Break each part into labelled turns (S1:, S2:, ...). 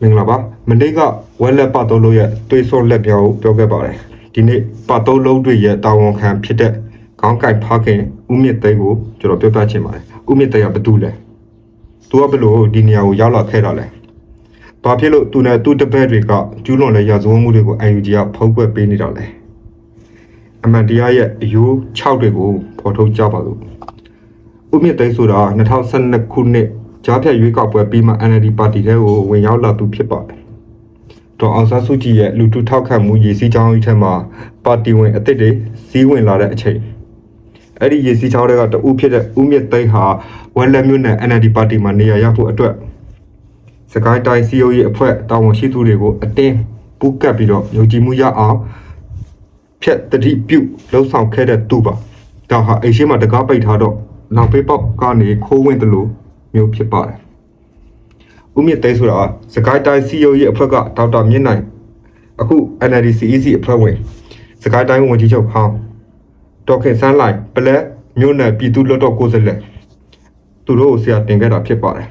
S1: မင်္ဂလာပါမနေ့ကဝက်လက်ပတ်သုံးလို့ရဲ့တွေးစောလက်ပြောင်းကိုပြောခဲ့ပါတယ်ဒီနေ့ပတ်သုံးလုံးတွေရဲ့တာဝန်ခံဖြစ်တဲ့ခေါင်းကိုက်ဖခင်ဦးမြင့်သိန်းကိုကျွန်တော်ပြောပြချင်ပါတယ်ဦးမြင့်သိန်းကဘာတူလဲသူကဘယ်လိုဒီနေရာကိုရောက်လာခဲ့တာလဲဘာဖြစ်လို့သူနဲ့သူ့တပည့်တွေကကျူးလွန်တဲ့ရာဇဝတ်မှုတွေကို UNG ကဖုံးကွယ်ပေးနေတာလဲအမှန်တရားရဲ့အယိုး6တွေကိုဖော်ထုတ်ကြပါစို့ဦးမြင့်သိန်းဆိုတာ2012ခုနှစ် ကြားဖြတ်ရွေးကောက်ပွဲပြီးမှ NLD ပါတီထဲကိုဝင်ရောက်လာသူဖြစ်ပါတယ်။ဒေါ်အောင်ဆန်းစုကြည်ရဲ့လူထုထောက်ခံမှုရည်စည်းကြောင်းအထက်မှာပါတီဝင်အသစ်တွေစီးဝင်လာတဲ့အချိန်အဲ့ဒီရည်စည်းကြောင်းတွေကတဦးဖြစ်တဲ့ဦးမြင့်သိန်းဟာဝက်လက်မြို့နယ် NLD ပါတီမှာနေရာရဖို့အတွက်စကိုင်းတိုင်းစီအိုရဲ့အဖွဲ့တာဝန်ရှိသူတွေကိုအတင်းပူးကပ်ပြီးတော့ယုံကြည်မှုရအောင်ဖြတ်တတိပြုလှုပ်ဆောင်ခဲ့တဲ့သူပါ။ဒါဟာအိမ်ရှိမှာတကားပိတ်ထားတော့နောက်ပေးပေါက်ကနေခိုးဝင်တယ်လို့ မျိုးဖြစ်ပါတယ်။ဦးမြင့်သိန်းဆိုတာစကိုင်းတိုင်း CEO ရဲ့အဖွဲ့ကဒေါက်တာမြင့်နိုင်အခု NLD CEC အဖွဲ့ဝင်စကိုင်းတိုင်းဝန်ကြီးချုပ်ဟောင်းဒေါက်ခင်ဆန်းလိုက်ပလက်မြို့နယ်ပြည်သူ့လွှတ်တော်ကိုယ်စားလှယ်သူတို့ကိုဆရာတင်ခဲ့တာဖြစ်ပါတယ်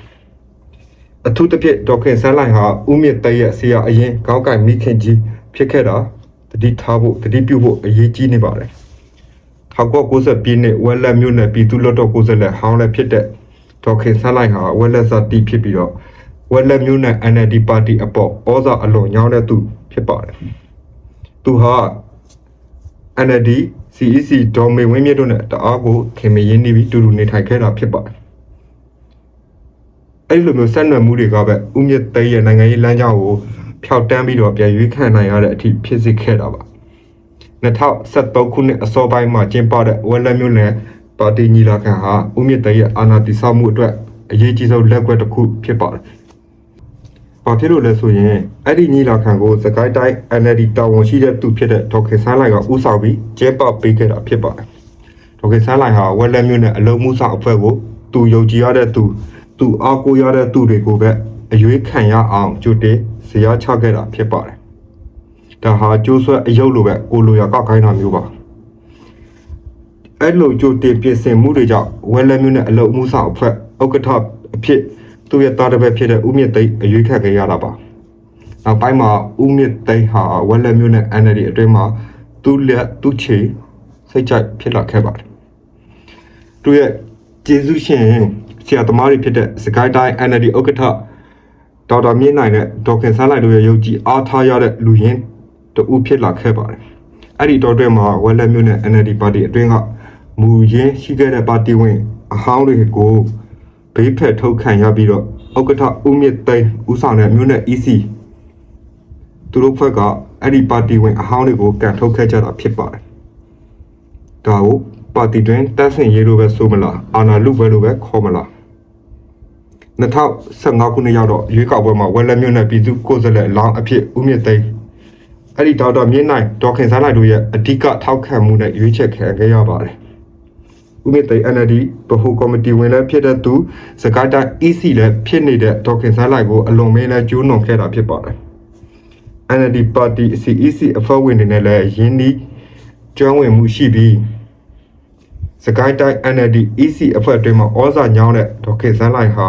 S1: ။အထူးသဖြင့်ဒေါက်ခင်ဆန်းလိုက်ဟာဦးမြင့်သိန်းရဲ့ဆရာအရင်ခေါင်းကိုင်မိခင်ကြီးဖြစ်ခဲ့တာတတိထားဖို့တတိပြုဖို့အရေးကြီးနေပါတယ်။1990ပြည့်နှစ်ဝက်လက်မြို့နယ်ပြည်သူ့လွှတ်တော်ကိုယ်စားလှယ်ဟောင်းလည်းဖြစ်တဲ့ ဒေါက်ခင်ဆန်းလိုက်ဟာဝက်လက်စာတီဖြစ်ပြီးတော့ဝက်လက်မြို့နယ် NLD ပါတီအပေါ်ဩဇာအလွန်ညောင်းတဲ့သူဖြစ်ပါတယ်။သူဟာ NLD CEC ဒေါ်မေဝင်းမြင့်တို့နဲ့တအားကိုခင်မရင်းနေပြီးတူတူနေထိုင်ခဲ့တာဖြစ်ပါတယ်။အဲ့ဒီလိုမျိုးဆက်နွယ်မှုတွေကပဲဥမြင့်သိန်းရဲ့နိုင်ငံရေးလမ်းကြောင်းကိုဖျောက်တမ်းပြီးတော့ပြန်ရွေးခံနိုင်ရတဲ့အထိဖြစ်စေခဲ့တာပါ။2013ခုနှစ်အစောပိုင်းမှာကျင်းပတဲ့ဝက်လက်မြို့နယ် ပါတီညီလာခံဟာဥမြင့်သိန်းရဲ့အာဏာတည်ဆောက်မှုအတွက်အရေးကြီးဆုံးလက်ကွက်တစ်ခုဖြစ်ပါတယ်။ဘာဖြစ်လို့လဲဆိုရင်အဲ့ဒီညီလာခံကိုစကိုင်းတိုင်း NLD တာဝန်ရှိတဲ့သူဖြစ်တဲ့ဒေါက်ခင်ဆန်းလိုင်ကဦးဆောင်ပြီးကျင်းပပေးခဲ့တာဖြစ်ပါတယ်။ဒေါက်ခင်ဆန်းလိုင်ဟာဝက်လက်မြို့နယ်အလုံးမှုဆောင်အဖွဲ့ကိုသူယုံကြည်ရတဲ့သူသူအားကိုးရတဲ့သူတွေကိုပဲအရွေးခံရအောင်ကြိုတင်ဇေယျချခဲ့တာဖြစ်ပါတယ်။ဒါဟာကျိုးဆွဲအယုတ်လိုပဲကိုလိုရကောက်ခိုင်းတာမျိုးပါ။ အဲ့လိုကြိုတင်ပြင်ဆင်မှုတွေကြောင့်ဝက်လက်မြို့နယ်အလုံးမှုဆောင်အဖွဲ့ဥက္ကဋ္ဌအဖြစ်သူ့ရဲ့တာတစ်ပည့်ဖြစ်တဲ့ဦးမြင့်သိန်းအရွေးခံခဲ့ရတာပါ။နောက်ပိုင်းမှာဦးမြင့်သိန်းဟာဝက်လက်မြို့နယ် NLD အတွင်းမှာသူ့လက်သူ့ချေစိတ်ကြိုက်ဖြစ်လာခဲ့ပါတယ်။သူရဲ့ကျေးဇူးရှင်ဆရာသမားတွေဖြစ်တဲ့စကိုင်းတိုင်း NLD ဥက္ကဋ္ဌဒေါက်တာမြင့်နိုင်နဲ့ဒေါက်ခင်ဆန်းလိုက်တို့ရဲ့ယုံကြည်အားထားရတဲ့လူရင်းတဦးဖြစ်လာခဲ့ပါတယ်။အဲ့ဒီတော့တွဲမှာဝက်လက်မြို့နယ် NLD ပါတီအတွင်းက မူရင်းရှိခဲ့တဲ့ပါတီဝင် အဟောင်းတွေကိုဘေးဖက်ထုတ်ခံရပြီးတော့ဥက္ကဋ္ဌဦးမြင့်သိန်းဦးဆောင်တဲ့မြို့နယ် EC သူတို့ဘက်ကအဲ့ဒီပါတီဝင်အဟောင်းတွေကိုကန်ထုတ်ခဲ့ကြတာဖြစ်ပါတယ်။ဒါကိုပါတီတွင်တက်ဆင်ရေးလို့ပဲဆိုမလားအာနာလူပဲလို့ပဲခေါ်မလား2015ခုနှစ်ရောက်တော့ရွေးကောက်ပွဲမှာဝက်လက်မြို့နယ်ပြည်သူ့ကိုယ်စားလှယ်အလောင်းအဖြစ်ဦးမြင့်သိန်းအဲ့ဒီဒေါက်တာမြင့်နိုင်ဒေါက်ခင်ဆန်းလိုက်တို့ရဲ့အဓိကထောက်ခံမှုနဲ့ရွေးချယ်ခံခဲ့ရပါတယ် ဦးမြင့်သိန်း NLD ဗဟိုကော်မတီဝင်လည်းဖြစ်တဲ့သူစကိုင်းတိုင်း EC လည်းဖြစ်နေတဲ့ဒေါက်ခင်ဆန်းလိုက်ကိုအလွန်မင်းလည်းကျူးလွန်ခဲ့တာဖြစ်ပါတယ် NLD ပါတီ CEC အဖွဲ့ဝင်တွေနဲ့လည်းရင်းနှီးကျွမ်းဝင်မှုရှိပြီးစကိုင်းတိုင်း NLD EC အဖွဲ့အတွင်းမှာဩဇာညောင်းတဲ့ဒေါက်ခင်ဆန်းလိုက်ဟာ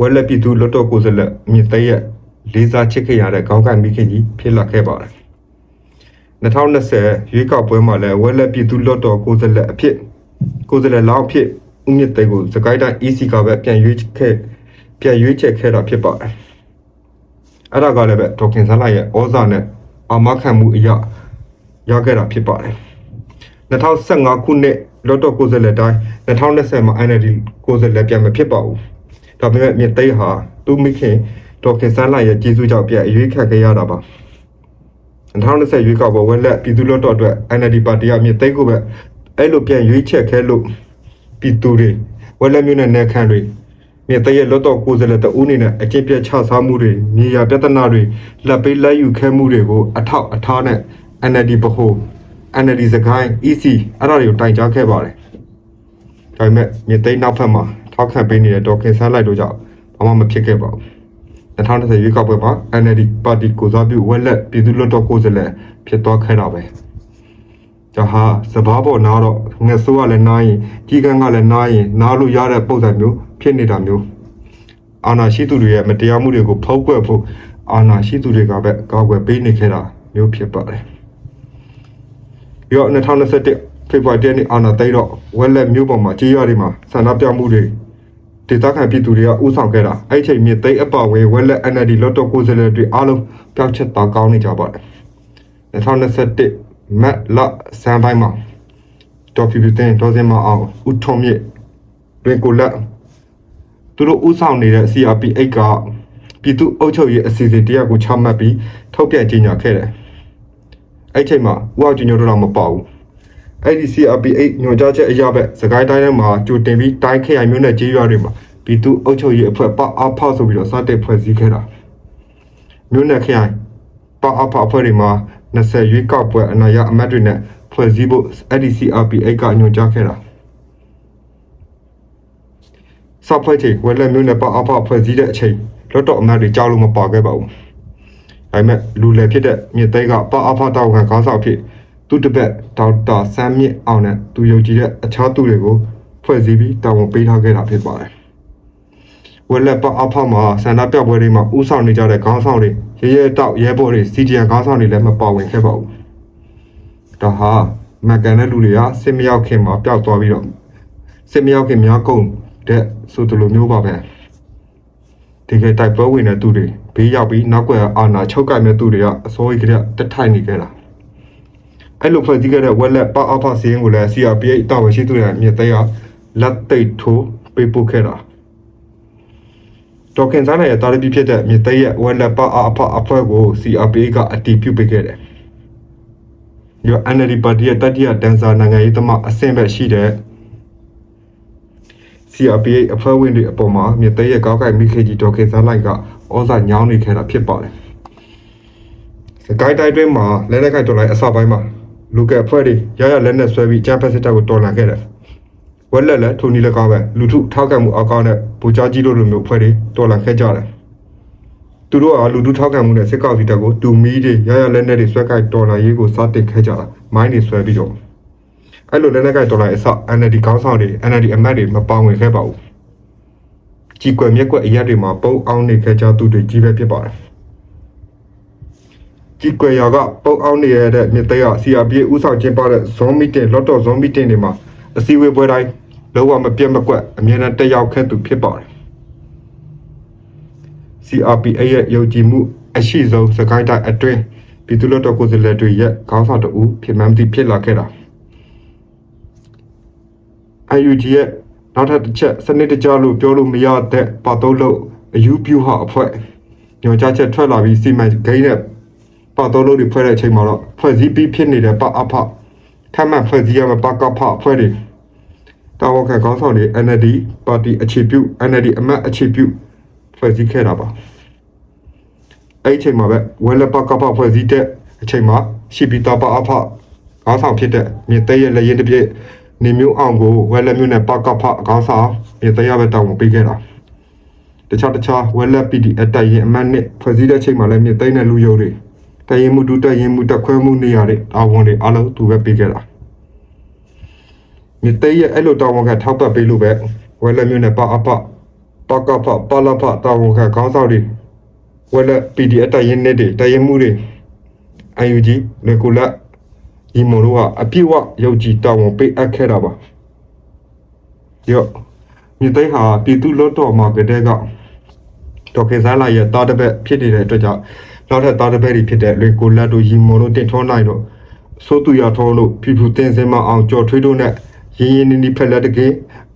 S1: ဝက်လက်ပြည်သူလွတ်တော်ကိုယ်စားလှယ်မြင့်သိန်းရဲ့လေးစားချစ်ခင်ရတဲ့ခေါင်းကိုင်မိခင်ကြီးဖြစ်လာခဲ့ပါတယ် 2020ရွေးကောက်ပွဲမှာလည်းဝက်လက်ပြည်သူလွတ်တော်ကိုယ်စားလှယ်အဖြစ်ကိုယ်စားလှယ်လောင်းအဖြစ်ဦးမြင့်သိန်းကိုစကိုင်းတိုင်း EC ကပဲပြန်ရွေးခဲ့ပြန်ရွေးချယ်ခဲ့တာဖြစ်ပါတယ်အဲ့ဒါကလည်းပဲဒေါက်ခင်ဆန်းလိုက်ရဲ့ဩဇာနဲ့အာမခံမှုအရာရခဲ့တာဖြစ်ပါတယ်2015ခုနှစ်လော်တော့ကိုယ်စားလှယ်တိုင်း2020မှာ NLD ကိုယ်စားလှယ်ပြန်မဖြစ်ပါဘူးဒါပေမဲ့မြင့်သိန်းဟာသူမိခင်ဒေါက်ခင်ဆန်းလိုက်ရဲ့ကျေးဇူးကြောင့်ပြန်အရွေးခံခဲ့ရတာပါ 2020ရွေးကောက်ပွဲဝက်လက်ပြည်သူ့လွှတ်တော်အတွက် NLD ပါတီကမြင့်သိန်းကိုပဲအဲ့လိုပြန်ရွေးချက်ခဲလို့ပြည်သူတွေဝက်လက်မျိုးနဲ့နယ်ခံတွေမြေတရဲ့လွတ်တော်ကိုယ်စားလှယ်တဦးအနေနဲ့အကျင့်ပြတ်ချစားမှုတွေမြေယာပြဿနာတွေလက်ပေးလက်ယူခဲမှုတွေကိုအထောက်အထားနဲ့ NLD ဗဟို NLD စကိုင်း EC အဲ့ဒါတွေကိုတိုင်ကြားခဲ့ပါတယ်။ဒါပေမဲ့မြေသိမ်းနောက်ဖက်မှာထောက်ခံပေးနေတဲ့ဒေါက်ခင်ဆန်းလိုက်တို့ကြောင့်ဘာမှမဖြစ်ခဲ့ပါဘူး။ 2020ရွေးကောက်ပွဲမှာ NLD ပါတီကိုစားပြုဝက်လက်ပြည်သူ့လွတ်တော်ကိုယ်စားလှယ်ဖြစ်သွားခဲ့တာပဲ။ဒါဟာစဘာပေါ်နားတော့ငှက်ဆိုးကလည်းနားရင်ကြီးကန်းကလည်းနားရင်နားလို့ရတဲ့ပုံစံမျိုးဖြစ်နေတာမျိုးအာဏာရှိသူတွေရဲ့မတရားမှုတွေကိုဖောက်ကွယ်ဖို့အာဏာရှိသူတွေကပဲကောက်ွယ်ပေးနေခဲ့တာမျိုးဖြစ်ပါတယ်။ပြီးတော့2021ဖေဖော်ဝါရီနေ့အာဏာသိမ်းတော့ဝက်လက်မြို့ပေါ်မှာကြေးရွာတွေမှာဆန္ဒပြမှုတွေ ဒေသခံပြည်သူတွေကဥဆောင်ခဲ့တာအဲ့ဒီအချိန်မြေသိမ်းအပဝေဝက်လက် NLD လော့တော့ကိုယ်စားလှယ်တွေအားလုံးပျောက်ချက်တောင်းကောင်းနေကြပါတယ်2021မတ်လဆန်းပိုင်းမှာဒေါ်ဖီဖီတင်ဒေါ်စင်မအောင်ဦးထုံမြင့်တွင်ကိုလက်သူတို့ဥဆောင်နေတဲ့ CRPH ကပြည်သူ့အုပ်ချုပ်ရေးအစီအစဉ်တရားကိုချမှတ်ပြီးထုတ်ပြန်ကြေညာခဲ့တယ်အဲ့ဒီအချိန်မှာဦးအောင်ကျညိုတို့တော့မပေါ့ဘူး အဲ့ဒီ CRPH ညွှန်ကြားချက်အရပဲစကိုင်းတိုင်းထဲမှာကြိုတင်ပြီးတိုင်းခရိုင်မျိုးနဲ့ကြေးရွာတွေမှာပြည်သူအုပ်ချုပ်ရေးအဖွဲ့ပအဖောက်ဆိုပြီးတော့စတင်ဖွဲ့စည်းခဲ့တာမျိုးနဲ့ခရိုင်ပအဖောက်အဖွဲ့တွေမှာ20ရွေးကောက်ပွဲအနာရအမတ်တွေနဲ့ဖွဲ့စည်းဖို့အဲ့ဒီ CRPH ကညွှန်ကြားခဲ့တာစဖွဲ့ချေဝက်လက်မျိုးနဲ့ပအဖောက်ဖွဲ့စည်းတဲ့အချိန်လွတ်တော်အမတ်တွေကြောက်လို့မပါခဲ့ပါဘူးဒါပေမဲ့လူလယ်ဖြစ်တဲ့မြေသိမ်းကပအဖောက်တောက်ခံခေါင်းဆောင်ဖြစ် သူတစ်ပတ်ဒေါက်တာဆမ်းမြင့်အောင်နဲ့သူယုံကြည်တဲ့အခြားသူတွေကိုဖွဲ့စည်းပြီးတာဝန်ပေးထားခဲ့တာဖြစ်ပါတယ်ဝက်လက်ပအဖောက်မှာဆန္ဒပြပွဲတွေမှာဥဆောင်နေကြတဲ့ခေါင်းဆောင်တွေရဲရဲတောက်ရဲဘော်တွေစီဒီအန်ခေါင်းဆောင်တွေလည်းမပါဝင်ခဲ့ပါဘူးဒါဟာမကန်တဲ့လူတွေကစစ်မရောက်ခင်မှာပျောက်သွားပြီးတော့စစ်မရောက်ခင်များကုန်တဲ့ဆိုသူလိုမျိုးပါပဲဒီကတိုက်ပွဲဝင်တဲ့သူတွေဘေးရောက်ပြီးနောက်ကွယ်အာဏာချုပ်ကိုင်မဲ့သူတွေကအစိုးရကတက်ထိုင်နေကြတာ အဲ့လိုဖွဲ့စည်းခဲ့တဲ့ဝက်လက်ပအဖစီရင်ကိုလည်း CRPH တာဝန်ရှိသူတွေမြေသိရလက်သိပ်ထိုးပေးပို့ခဲ့တာဒေါခင်စားနိုင်ရဲ့တာရပီဖြစ်တဲ့မြေသိရဝက်လက်ပအဖအဖွဲ့ကို CRPH ကအတည်ပြုပေးခဲ့တယ်ဒီ NLD ပါတီရဲ့တတိယတန်းစာနိုင်ငံရေးသမားအဆင့်ပဲရှိတဲ့ CRPH အဖွဲ့ဝင်တွေအပေါ်မှာမြေသိရဲ့ကောက်ကိုက်မိခေကြီးဒေါခင်စားလိုက်ကဩဇာညောင်းနေခဲ့တာဖြစ်ပါတယ်စကိုင်းတိုင်းတွင်းမှာလက်နက်ကိုက်တော်လိုက်အစပိုင်းမှာ လူကအဖွဲ့တွေရရလက်နဲ့ဆွဲပြီးချမ်ပီယံစစ်တပ်ကိုတော်လှန်ခဲ့တယ်ဝက်လက်လက်ထိုနီလည်းကောင်းပဲလူထုထောက်ခံမှုအကောင်းနဲ့ဘူချာကြီးတို့လိုမျိုးအဖွဲ့တွေတော်လှန်ခဲ့ကြတယ်သူတို့ကလူထုထောက်ခံမှုနဲ့စစ်ကောက်စီတပ်ကိုတူမီတွေရရလက်နဲ့တွေဆွဲကိုက်တော်လှန်ရေးကိုစတင်ခဲ့ကြတာမိုင်းတွေဆွဲပြီးတော့အဲ့လိုလက်နက်ကိုက်တော်လှန်အစ NLD ခေါင်းဆောင်တွေ NLD အမတ်တွေမပါဝင်ခဲ့ပါဘူးကြီးကွယ်မြက်ကွက်အရက်တွေမှာပုံအောင်နေခဲ့ကြသူတွေကြီးပဲဖြစ်ပါတယ် ကြီးကွယ်ရာကပုံအောင်နေရတဲ့မြစ်သိရ CRP ဥဆောင်ကျင်းပတဲ့ဇွန်မီတင်လော့တော့ဇွန်မီတင်တွေမှာအစည်းအဝေးပွဲတိုင်းလုံးဝမပြတ်မကွက်အမြဲတမ်းတက်ရောက်ခဲ့သူဖြစ်ပါတယ် CRPA ရဲ့ယုံကြည်မှုအရှိဆုံးစကိုင်းတိုင်းအတွင်းပြည်သူ့လွှတ်တော်ကိုယ်စားလှယ်တွေရဲ့ခေါင်းဆောင်တဦးဖြစ်မှန်းသိဖြစ်လာခဲ့တာ UNG ရဲ့နောက်ထပ်တစ်ချက်စနစ်တကျလို့ပြောလို့မရတဲ့ပါတော့လို့အယူပြူဟာအဖွဲ့ညွှန်ကြားချက်ထွက်လာပြီးစီမံဂိမ်းနဲ့ ပါတော့လို့တွေဖွဲ့တဲ့အချိန်မှာတော့ဖွဲ့စည်းပြီးဖြစ်နေတဲ့ပအဖထပ်မံဖွဲ့စည်းရမယ့်ပကဖအဖွဲ့တွေတာဝန်ခံခေါင်းဆောင်တွေ NLD ပါတီအခြေပြု NLD အမတ်အခြေပြုဖွဲ့စည်းခဲ့တာပါအဲ့ဒီအချိန်မှာပဲဝဲလက်ပကဖဖွဲ့စည်းတဲ့အချိန်မှာရှိပြီးတာပအဖခေါင်းဆောင်ဖြစ်တဲ့မြေသိရဲ့လက်ရင်တစ်ပြည့်နေမျိုးအောင်ကိုဝဲလက်မျိုးနဲ့ပကဖခေါင်းဆောင်မြေသိရပဲတောင်းပေးခဲ့တာတခြားတခြားဝဲလက် PD အတိုက်ရင်အမတ်နဲ့ဖွဲ့စည်းတဲ့အချိန်မှာလည်းမြေသိနဲ့လူယုံတွေ တရင်မှုဒုတရင်မှုတက်ခွဲမှုနေရာတွေတာဝန်တွေအလုံးသူပဲပေးခဲ့တာမြေသိရဲ့အဲ့လိုတာဝန်ကထောက်ပံ့ပေးလို့ပဲဝဲလက်မျိုးနဲ့ပအဖပကဖပလဖတာဝန်ကခေါင်းဆောင်တွေဝဲလက် PD အတိုက်ရင်နဲ့တွေတရင်မှုတွေ UNG လေကိုလက်ဒီမိုတို့ကအပြည့်ဝယုံကြည်တာဝန်ပေးအပ်ခဲ့တာပါရော့မြေသိဟာပြည်သူလွတ်တော်မှာကတဲ့ကဒေါက်ခင်စားလာရဲ့တာတပက်ဖြစ်နေတဲ့အတွက်ကြောင့် နောက်ထပ်တာတပက်တွေဖြစ်တဲ့လေကိုလက်တို့ရီမိုတို့တင်ထွန်းနိုင်တို့စိုးသူရထောတို့ဖြူဖြူတင်စင်မအောင်ကြော်ထွေးတို့နဲ့ရင်းရင်းနှီးနှီးဖက်လက်တကေ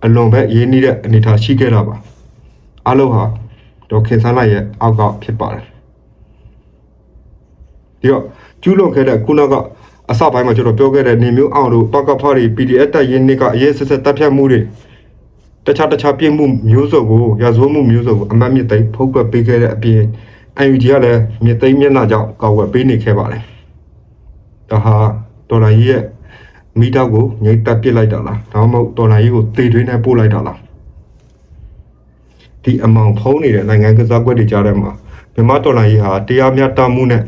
S1: အလွန်ပဲရင်းနှီးတဲ့အနေထားရှိခဲ့တာပါအလုံးဟာဒေါက်ခင်စားလာရဲ့အောက်ကဖြစ်ပါတယ်ဒီတော့ကျူးလွန်ခဲ့တဲ့ခုနကအစပိုင်းမှာကျွန်တော်ပြောခဲ့တဲ့နေမျိုးအောင်တို့ပကဖားတွေ PDF တက်ရင်းနှစ်ကအရေးဆက်ဆက်တပ်ဖြတ်မှုတွေတခြားတခြားပြည့်မှုမျိုးစုံကိုရာဇဝတ်မှုမျိုးစုံကိုအမတ်မြစ်သိမ်းဖုတ်ကွက်ပေးခဲ့တဲ့အပြင် UNG ကလည်းမြစ်သိမ်းမျက်နှာကြောင့်ကောက်ွယ်ပေးနေခဲ့ပါတယ်ဒါဟာဒေါ်လာကြီးရဲ့မိတော့ကိုငိတ်တက်ပစ်လိုက်တာလားဒါမှမဟုတ်ဒေါ်လာကြီးကိုတေတွင်းနဲ့ပို့လိုက်တာလားဒီအမောင်ဖုံးနေတဲ့နိုင်ငံကစားကွက်တွေကြားထဲမှာမြန်မာဒေါ်လာကြီးဟာတရားမျှတမှုနဲ့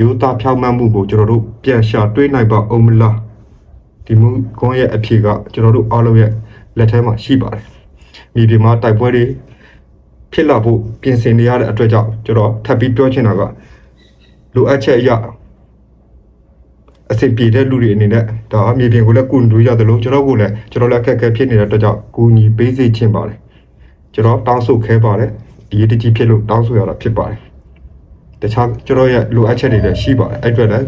S1: ရိုးသားဖြောင့်မတ်မှုကိုကျွန်တော်တို့ပြန်ရှာတွေးနိုင်ပါအောင်မလားဒီမူကွန်ရဲ့အဖြေကကျွန်တော်တို့အားလုံးရဲ့လက်ထဲမှာရှိပါတယ်မြေပြင်မှာတိုက်ပွဲတွေ ဖြစ်လာဖို့ပြင်ဆင်နေရတဲ့အတွက်ကြောင့်ကျွန်တော်ထပ်ပြီးပြောချင်တာကလိုအပ်ချက်အရအဆင်ပြေတဲ့လူတွေအနေနဲ့ဒါအမြေပြင်ကိုလည်းကုညီရတယ်လို့ကျွန်တော်ကိုလည်းကျွန်တော်လည်းအခက်အခဲဖြစ်နေတဲ့အတွက်ကြောင့်ကုညီပေးစေချင်ပါတယ်ကျွန်တော်တောင်းဆိုခဲပါတယ်ဒီရည်တကြီးဖြစ်လို့တောင်းဆိုရတာဖြစ်ပါတယ်တခြားကျွန်တော်ရဲ့လိုအပ်ချက်တွေလည်းရှိပါတယ်အဲ့အတွက်လည်း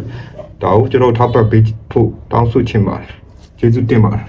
S1: ဒါကိုကျွန်တော်ထောက်ပံ့ပေးဖို့တောင်းဆိုချင်ပါတယ်ကျေးဇူးတင်ပါတယ်